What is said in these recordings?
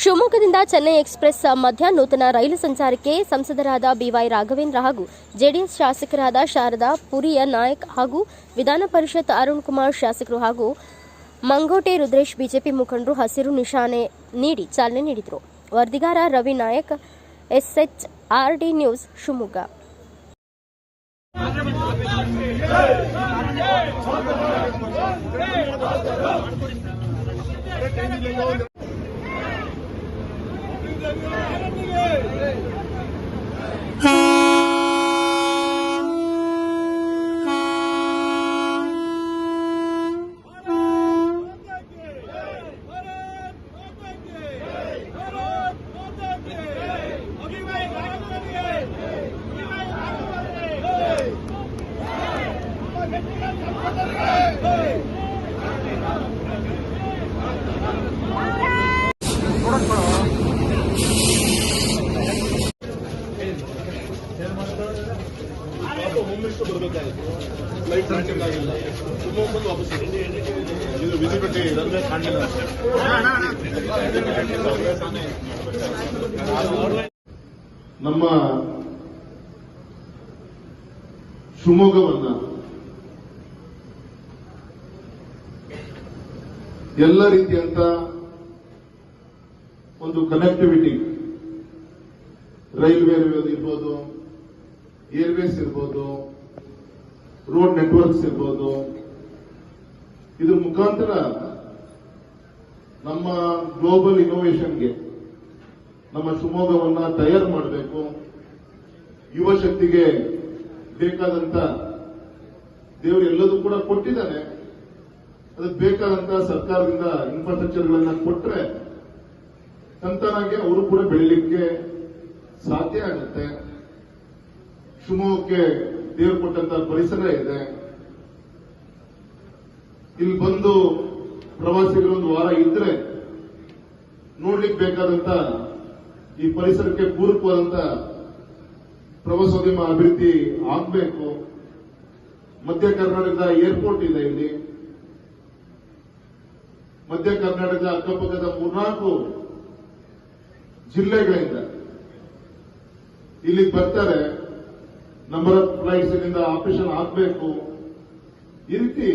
ಶಿವಮೊಗ್ಗದಿಂದ ಚೆನ್ನೈ ಎಕ್ಸ್ಪ್ರೆಸ್ ಮಧ್ಯ ನೂತನ ರೈಲು ಸಂಚಾರಕ್ಕೆ ಸಂಸದರಾದ ಬಿವೈ ರಾಘವೇಂದ್ರ ಹಾಗೂ ಜೆಡಿಎಸ್ ಶಾಸಕರಾದ ಶಾರದಾ, ಪುರಿಯ ನಾಯಕ್ ಹಾಗೂ ವಿಧಾನ ಪರಿಷತ್ ಅರುಣ್ ಕುಮಾರ್ ಶಾಸಕರು ಹಾಗೂ ಮಂಗೋಟೆ ರುದ್ರೇಶ್ ಬಿಜೆಪಿ ಮುಖಂಡರು ಹಸಿರು ನಿಶಾನೆ ನೀಡಿ ಚಾಲನೆ ನೀಡಿದರು. ವರದಿಗಾರ Ravi Nayak SH RD news, Shivamogga. Hey! ಮುಂದಿಷ್ಟು ಬರಬೇಕಾಗಿತ್ತು. ಫ್ಲೈಟ್ ಲ್ಯಾಂಡಿಂಗ್ ಆಗಿಲ್ಲ. ಶಿವಮೊಗ್ಗದಲ್ಲಿ ವಾಪಸ್ ಇದೆ. ಇದು ವಿಸಿಬಿಲಿಟಿ ರನ್ವೇ ಕಾಣಲಿಲ್ಲ ನಮ್ಮ ಶಿವಮೊಗ್ಗವನ್ನ ಎಲ್ಲ ರೀತಿಯಂತ ಒಂದು ಕನೆಕ್ಟಿವಿಟಿ ರೈಲ್ವೆ ಇರ್ಬೋದು ಏರ್ವೇಸ್ ಇರ್ಬೋದು, ರೋಡ್ ನೆಟ್ವರ್ಕ್ಸ್ ಇರ್ಬೋದು ಇದ್ರ ಮುಖಾಂತರ ನಮ್ಮ ಗ್ಲೋಬಲ್ ಇನೋವೇಷನ್ಗೆ ನಮ್ಮ ಶಿವಮೊಗ್ಗವನ್ನ ತಯಾರು ಮಾಡಬೇಕು. ಯುವ ಶಕ್ತಿಗೆ ಬೇಕಾದಂತ ದೇವರು ಎಲ್ಲದೂ ಕೂಡ ಕೊಟ್ಟಿದ್ದಾನೆ. ಅದಕ್ಕೆ ಬೇಕಾದಂತ ಸರ್ಕಾರದಿಂದ ಇನ್ಫ್ರಾಸ್ಟ್ರಕ್ಚರ್ಗಳನ್ನ ಕೊಟ್ಟರೆ ತಂತಾನಾಗಿ ಅವರು ಕೂಡ ಬೆಳಿಲಿಕ್ಕೆ ಸಾಧ್ಯ ಆಗುತ್ತೆ. ಶಿವಮೊಗ್ಗಕ್ಕೆ ದೇವರು ಕೊಟ್ಟಂತ ಪರಿಸರ ಇದೆ. ಇಲ್ಲಿ ಬಂದು ಪ್ರವಾಸಿಗರು ಒಂದು ವಾರ ಇದ್ರೆ ನೋಡ್ಲಿಕ್ಕೆ ಬೇಕಾದಂತ ಈ ಪರಿಸರಕ್ಕೆ ಪೂರಕವಾದಂತ ಪ್ರವಾಸೋದ್ಯಮ ಅಭಿವೃದ್ಧಿ ಆಗಬೇಕು. ಮಧ್ಯ ಕರ್ನಾಟಕದ ಏರ್ಪೋರ್ಟ್ ಇದೆ ಇಲ್ಲಿ. ಮಧ್ಯ ಕರ್ನಾಟಕದ ಅಕ್ಕಪಕ್ಕದ ಮೂರ್ನಾಲ್ಕು ಜಿಲ್ಲೆಗಳಿಂದ ಇಲ್ಲಿಗೆ ಬರ್ತಾರೆ. ನಂಬರ್ ಆಫ್ ಫ್ಲೈಟ್ಸ್ ಇಲ್ಲಿಂದ ಆಪರೇಷನ್ ಆಗಬೇಕು. ಈ ರೀತಿ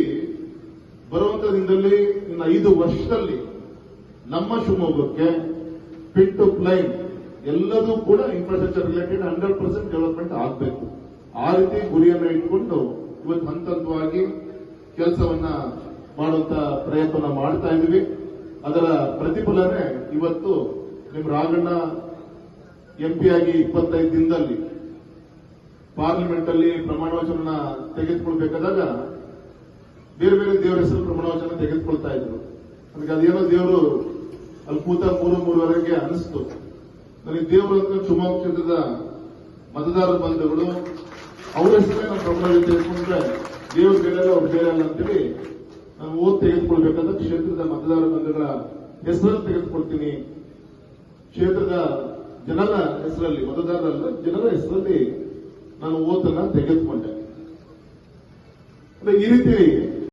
ಬರುವಂತ ದಿನದಲ್ಲಿ ಇನ್ನು ಐದು ವರ್ಷದಲ್ಲಿ ನಮ್ಮ ಶಿವಮೊಗ್ಗಕ್ಕೆ ಪಿಟ್ ಟು ಪ್ಲೈನ್ ಎಲ್ಲದೂ ಕೂಡ infrastructure related hundred percent development ಆಗಬೇಕು. ಆ ರೀತಿ ಗುರಿಯನ್ನು ಇಟ್ಕೊಂಡು ಇವತ್ತು ಹಂತ ಹಂತವಾಗಿ ಕೆಲಸವನ್ನ ಮಾಡುವಂತ ಪ್ರಯತ್ನ ಮಾಡ್ತಾ ಇದ್ದೀವಿ. ಅದರ ಪ್ರತಿಫಲನೆ ಇವತ್ತು ನಿಮ್ಮ ರಾಘಣ್ಣ ಆಗಿ ಇಪ್ಪತ್ತೈದು ದಿನದಲ್ಲಿ ಪಾರ್ಲಿಮೆಂಟ್ ಅಲ್ಲಿ ಪ್ರಮಾಣ ವಚನ ತೆಗೆದುಕೊಳ್ಬೇಕಾದಾಗ ಬೇರೆ ಬೇರೆ ದೇವರ ಹೆಸರು ಪ್ರಮಾಣ ವಚನ ತೆಗೆದುಕೊಳ್ತಾ ಇದ್ರು. ನನಗೆ ಅದೇನೋ ದೇವರು ಅಲ್ಲಿ ಕೂತ ಮೂರು ಮೂರುವರೆಗೆ ಅನಿಸ್ತು. ನನಗೆ ದೇವರು ಅಂತ ಶಿವಮೊಗ್ಗ ಕ್ಷೇತ್ರದ ಮತದಾರ ಬಂಧುಗಳು, ಅವರ ಹೆಸರೇ ನಾನು ಪ್ರಮಾಣ ತೆಗೆದುಕೊಂಡ್ರೆ ದೇವ್ರ ಬೇರೆ ಅವ್ರು ಬೇರೆ ಅಲ್ಲ ಅಂತೇಳಿ ನಾನು ಓದ್ ತೆಗೆದುಕೊಳ್ಬೇಕಾದ್ರೆ ಕ್ಷೇತ್ರದ ಮತದಾರ ಬಂಧುಗಳ ಹೆಸರನ್ನು ತೆಗೆದುಕೊಳ್ತೀನಿ. ಕ್ಷೇತ್ರದ ಜನರ ಹೆಸರಲ್ಲಿ ಮತದಾರರಲ್ಲ ಜನರ ಹೆಸರಲ್ಲಿ ನಾನು ಓತನ್ನ ತೆಗೆದುಕೊಂಡೆ. ಅಂದ್ರೆ ಈ ರೀತಿ